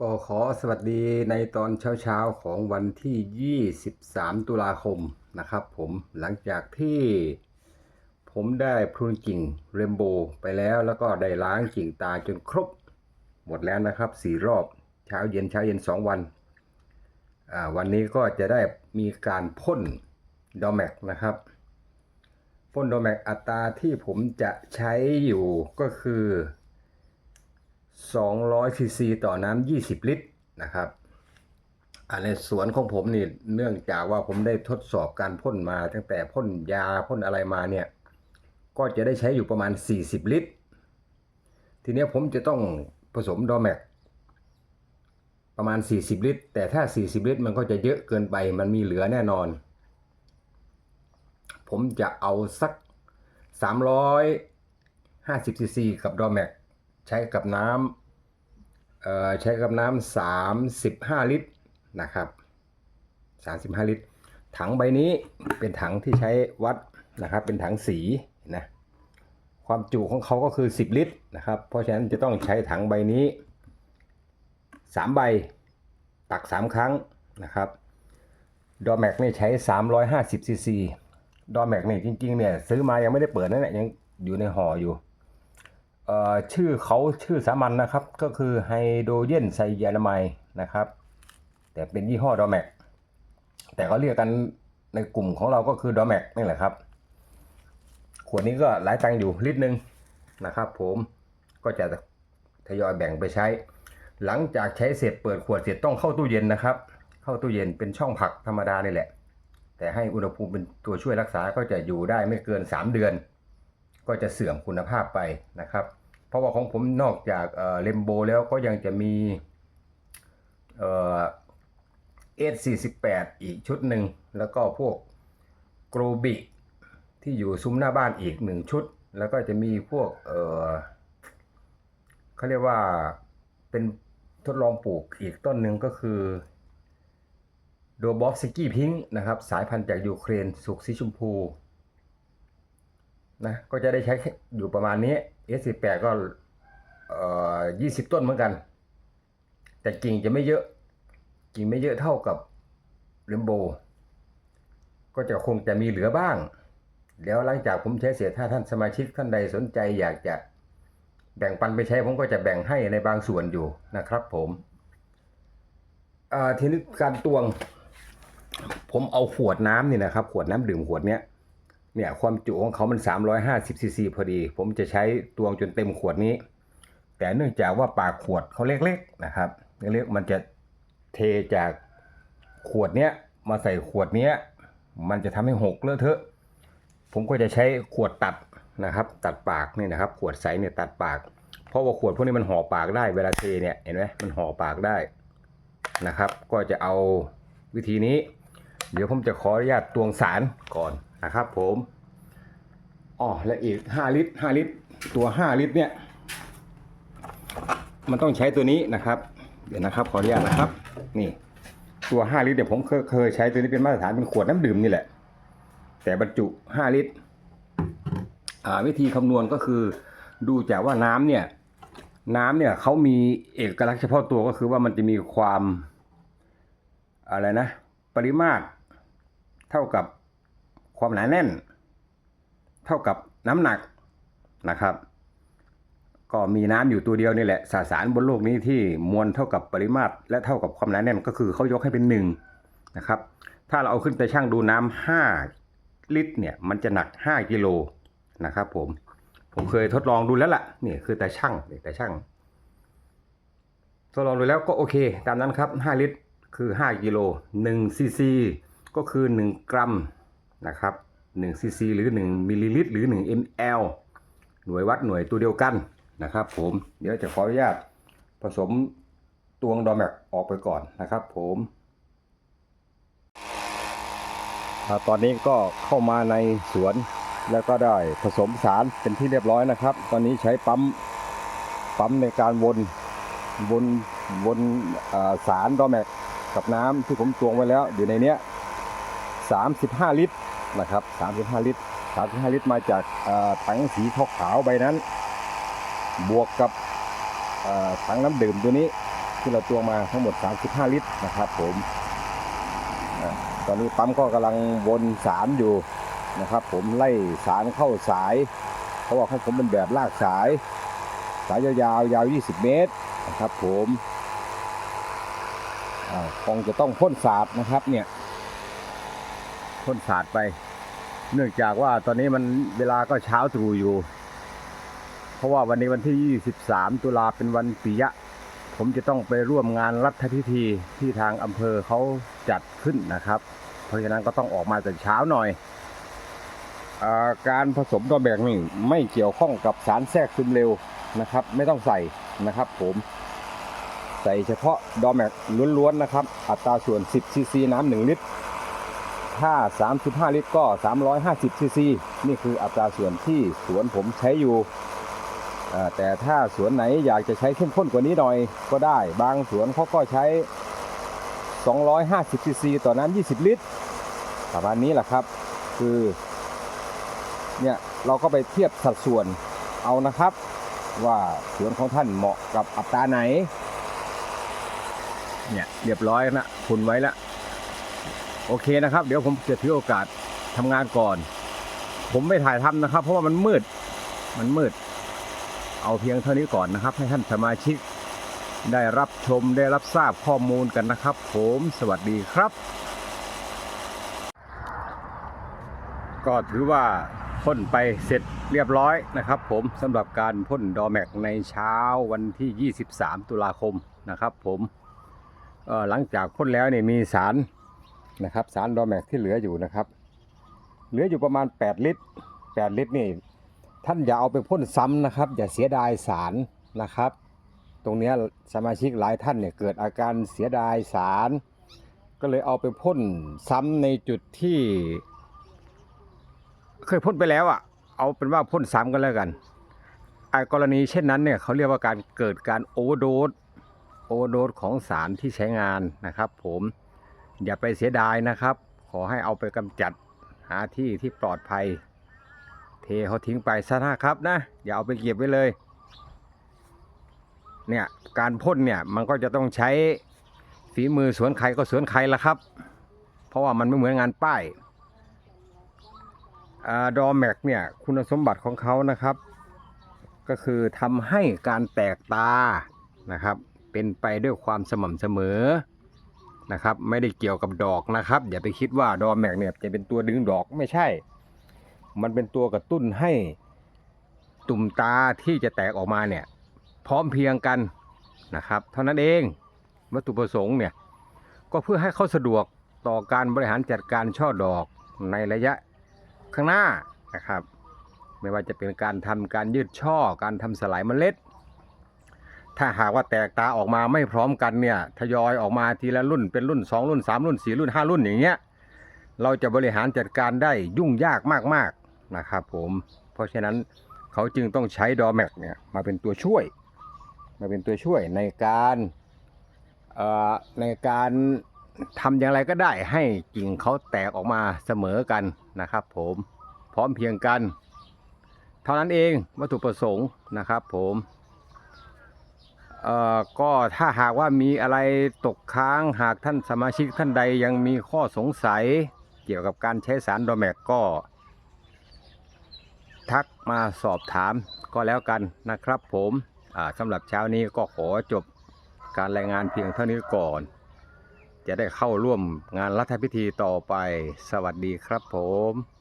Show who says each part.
Speaker 1: ก็ขอสวัสดีในตอนเช้าๆของวันที่ 23 ตุลาคมนะครับผมหลังจากที่ผมได้พรุนกิ่งเรมโบไปแล้วแล้วก็ได้ล้างกิ่งตาจนครบ หมดแล้วนะครับสี่รอบเช้าเย็นเช้าเย็น 2 วัน วันนี้ก็จะได้มีการพ่นดอแมกนะครับพ่นดอแมกอัตราที่ผมจะใช้อยู่ก็คือ 200ซีซีต่อน้ำ20 ลิตรนะครับอันในสวนของผมนี่เนื่องจากว่าผมได้ทดสอบการพ่นมาตั้งแต่พ่นยาพ่นอะไรมาเนี่ยก็จะได้ใช้อยู่ประมาณ 40 ลิตร ทีนี้ผมจะต้องผสมดอแมกประมาณ 40 ลิตร แต่ถ้า 40 ลิตร มันก็จะเยอะเกินไปมันมีเหลือแน่นอน ผมจะเอาสัก 350ซีซีกับดอแมก ใช้กับน้ำเอ่อใช้กับน้ำสามสิบห้าลิตรนะครับสามสิบห้าลิตร ถังใบนี้เป็นถังที่ใช้วัดนะครับ เป็นถังสีนะความจุของเขาก็คือ 10 ลิตรนะครับ เพราะฉะนั้นจะต้องใช้ถังใบนี้ 3 ใบตัก 3 ครั้งนะครับดอแม็กนี่ใช้ 350ซีซีดอแม็กนี่จริงๆเนี่ยซื้อมายังไม่ได้เปิดนั่นแหละยังอยู่ในห่ออยู่ ชื่อเขาชื่อสามัญนะครับ ก็คือไฮโดรเจนไซยานาไมด์นะครับ แต่เป็นยี่ห้อดอแมกแต่เขาเรียกกันในกลุ่มของเราก็คือดอแมกนี่แหละครับ ขวดนี้ก็หลายตังอยู่ลิตรหนึ่งนะครับ ผมก็จะทยอยแบ่งไปใช้ หลังจากใช้เสร็จเปิดขวดเสร็จต้องเข้าตู้เย็นนะครับ เข้าตู้เย็นเป็นช่องผักธรรมดานี่แหละ แต่ให้อุณหภูมิเป็นตัวช่วยรักษาก็จะอยู่ได้ไม่เกิน 3 เดือน ก็จะเสื่อมคุณภาพไปนะครับ เพราะว่าของผมนอกจากเลมโบแล้วก็ยังจะมีเอสสี่สิบแปดอีกชุดหนึ่ง แล้วก็พวกโกรบิที่อยู่ซุ้มหน้าบ้านอีกหนึ่งชุด แล้วก็จะมีพวกเออเขาเรียกว่าเป็นทดลองปลูกอีกต้นหนึ่งก็คือโดบอฟสกี้พิงนะครับ สายพันธุ์จากยูเครนสุกสีชมพู นะก็จะได้ใช้อยู่ประมาณนี้ S18 ก็เอ่อ20 ต้นเหมือนกัน แต่กิ่งจะไม่เยอะ กิ่งไม่เยอะเท่ากับเรมโบ ก็จะคงจะมีเหลือบ้าง แล้วหลังจากผมใช้เสร็จถ้าท่านสมาชิกท่านใดสนใจอยากจะแบ่งปันไปใช้ผมก็จะแบ่งให้ในบางส่วนอยู่นะครับผมทีนี้การตวง ผมเอาขวดน้ำนี่นะครับ ขวดน้ำดื่มขวดเนี้ย เนี่ยความจุของเขามัน 350ซีซีพอดี ผมจะใช้ตวงจนเต็มขวดนี้ แต่เนื่องจากว่าปากขวดเขาเล็กๆนะครับเล็กๆมันจะเทจากขวดเนี้ยมาใส่ขวดเนี้ยมันจะทำให้หกเลอะเทอะ ผมก็จะใช้ขวดตัดนะครับ ตัดปากนี่นะครับ ขวดใสเนี่ยตัดปาก เพราะว่าขวดพวกนี้มันห่อปากได้เวลาเทเนี่ยเห็นไหมมันห่อปากได้นะครับ ก็จะเอาวิธีนี้ เดี๋ยวผมจะขออนุญาตตวงสารก่อน นะครับผมอ๋อและอีก5ลิตร5ลิตร ตัว5ลิตรเนี่ย มันต้องใช้ตัวนี้นะครับ เดี๋ยวนะครับ ขออนุญาตนะครับ นี่ ตัว5ลิตรเดี๋ยวผมเคยเคยใช้ตัวนี้เป็นมาตรฐานเป็นขวดน้ำดื่มนี่แหละ แต่บรรจุ5ลิตรวิธีคำนวณก็คือ ดูจากว่าน้ำเนี่ย น้ำเนี่ยเขามีเอกลักษณ์เฉพาะตัวก็คือว่ามันจะมีความอะไรนะ ปริมาตรเท่ากับ ความหนาแน่น เท่ากับน้ำหนักนะครับ ก็มีน้ำอยู่ตัวเดียวนี่แหละสสารบนโลกนี้ที่มวลเท่ากับปริมาตร และเท่ากับความหนาแน่นก็คือเขายกให้เป็นหนึ่งนะครับ ถ้าเราเอาขึ้นไปชั่งดูน้ำห้าลิตรเนี่ยมันจะหนัก 5 กิโลนะครับผม ผมเคยทดลองดูแล้วล่ะนี่คือแต่ช่างแต่ช่างทดลองดูแล้วก็โอเค ตามนั้นครับ 5 ลิตรคือ 5 กิโล1ซีซีก็คือ 1 กรัม นะครับ1ซีซีหรือ 1มิลลิลิตรหรือ 1 ml หน่วยวัดหน่วยตัวเดียวกันนะครับผมเดี๋ยวจะขออนุญาตผสมตวงดอแมกออกไปก่อนนะครับผมตอนนี้ก็เข้ามาในสวนแล้วก็ได้ผสมสารเป็นที่เรียบร้อยนะครับ ตอนนี้ใช้ปั๊มปั๊มในการวนวนวนสารดอแมกกับน้ำที่ผมตวงไว้แล้วอยู่ในเนี้ย35 ลิตร นะครับ 35 ลิตร 35 ลิตรมาจากถังสีขาวๆใบนั้น บวกกับถังน้ำดื่มตัวนี้ที่เราตวงมาทั้งหมด 35 ลิตรนะครับ ผมตอนนี้ปั๊มก็กำลังวนสารอยู่นะครับ ผมไล่สารเข้าสายเพราะว่าของผมเป็นแบบลากสาย สายยาวๆยาว 20 เมตรนะครับ ผมคงจะต้องพ่นสาดนะครับเนี่ย พ่นสาดไป เนื่องจากว่าตอนนี้มันเวลาก็เช้าตรู่อยู่ เพราะว่าวันนี้วันที่ 23 ตุลาเป็นวันปิยะ ผมจะต้องไปร่วมงานรัฐพิธีที่ทางอำเภอเขาจัดขึ้นนะครับ เพราะฉะนั้นก็ต้องออกมาแต่เช้าหน่อยอการผสมตัวแบกนี่ไม่เกี่ยวข้องกับสารแทรกซึมเร็วนะครับ ไม่ต้องใส่นะครับ ผมใส่เฉพาะดอแม็กล้วนๆนะครับ อัตราส่วน 10ซีซีน้ำ1ลิตร ถ้า 35 ลิตรก็ 350ซีซีนี่คืออัตราส่วนที่สวนผมใช้อยู่แต่ถ้าสวนไหนอยากจะใช้เข้มข้นกว่านี้หน่อยก็ได้ บางสวนเขาก็ใช้ 250ซีซีต่อน้ำ20 ลิตร ประมาณนี้แหละครับ คือเนี่ยเราก็ไปเทียบสัดส่วนเอานะครับ ว่าสวนของท่านเหมาะกับอัตราไหน เนี่ยเรียบร้อยนะคุณไว้แล้ว โอเคนะครับ เดี๋ยวผมจะถือโอกาสทำงานก่อน ผมไม่ถ่ายทำนะครับ เพราะว่ามันมืด มันมืด เอาเพียงเท่านี้ก่อนนะครับ ให้ท่านสมาชิก ได้รับชมได้รับทราบข้อมูลกันนะครับ ผมสวัสดีครับ ก็ถือว่าพ่นไปเสร็จเรียบร้อยนะครับ ผมสำหรับการพ่นดอแม็กในเช้าวันที่ 23 ตุลาคมนะครับ ผมหลังจากพ่นแล้วเนี่ยมีสาร นะครับสารดอแม็กที่เหลืออยู่นะครับ เหลืออยู่ประมาณ 8 ลิตร 8 ลิตรนี่ท่านอย่าเอาไปพ่นซ้ำนะครับ อย่าเสียดายสารนะครับ ตรงเนี้ยสมาชิกหลายท่านเนี่ยเกิดอาการเสียดายสาร ก็เลยเอาไปพ่นซ้ำในจุดที่ เคยพ่นไปแล้วอะ เอาเป็นว่าพ่นซ้ำกันแล้วกันไอกรณีเช่นนั้นเนี่ยเขาเรียกว่าการเกิดการโอเวอร์โดสโอเวอร์โดสของสารที่ใช้งานนะครับผม อย่าไปเสียดายนะครับ ขอให้เอาไปกำจัดหาที่ที่ปลอดภัย เทเขาทิ้งไปซะนะครับนะ อย่าเอาไปเก็บไว้เลย เนี่ยการพ่นเนี่ยมันก็จะต้องใช้ฝีมือสวนใครก็สวนใครละครับ เพราะว่ามันไม่เหมือนงานป้ายดอแม็กเนี่ยคุณสมบัติของเขานะครับ ก็คือทำให้การแตกตานะครับ เป็นไปด้วยความสม่ำเสมอ นะครับ ไม่ได้เกี่ยวกับดอกนะครับ อย่าไปคิดว่าดอแม็กเนี่ยจะเป็นตัวดึงดอกไม่ใช่ มันเป็นตัวกระตุ้นให้ตุ่มตาที่จะแตกออกมาเนี่ย พร้อมเพียงกันนะครับ เท่านั้นเองวัตถุประสงค์เนี่ยก็เพื่อให้เขาสะดวกต่อการบริหารจัดการช่อดอกในระยะข้างหน้านะครับ ไม่ว่าจะเป็นการทำการยืดช่อการทำสลายเมล็ด ถ้าหากว่าแตกตาออกมาไม่พร้อมกันเนี่ยทยอยออกมาทีละรุ่นเป็นรุ่น 2 รุ่น 3 รุ่น 4 รุ่น 5 รุ่นอย่างเงี้ยเราจะบริหารจัดการได้ยุ่งยากมากๆนะครับผมเพราะฉะนั้นเขาจึงต้องใช้ดอแม็กเนี่ยมาเป็นตัวช่วย มาเป็นตัวช่วยในการเอ่อในการทำอย่างไรก็ได้ให้กิ่งเขาแตกออกมาเสมอกันนะครับผมพร้อมเพียงกัน เท่านั้นเองวัตถุประสงค์นะครับผม เอ่อก็ถ้าหากว่ามีอะไรตกค้างหากท่านสมาชิกท่านใดยังมีข้อสงสัยเกี่ยวกับการใช้สารโดแมกก็ ทักมาสอบถามก็แล้วกันนะครับผมสำหรับเช้านี้ก็ขอจบการรายงานเพียงเท่านี้ก่อน จะได้เข้าร่วมงานรัฐพิธีต่อไป สวัสดีครับผม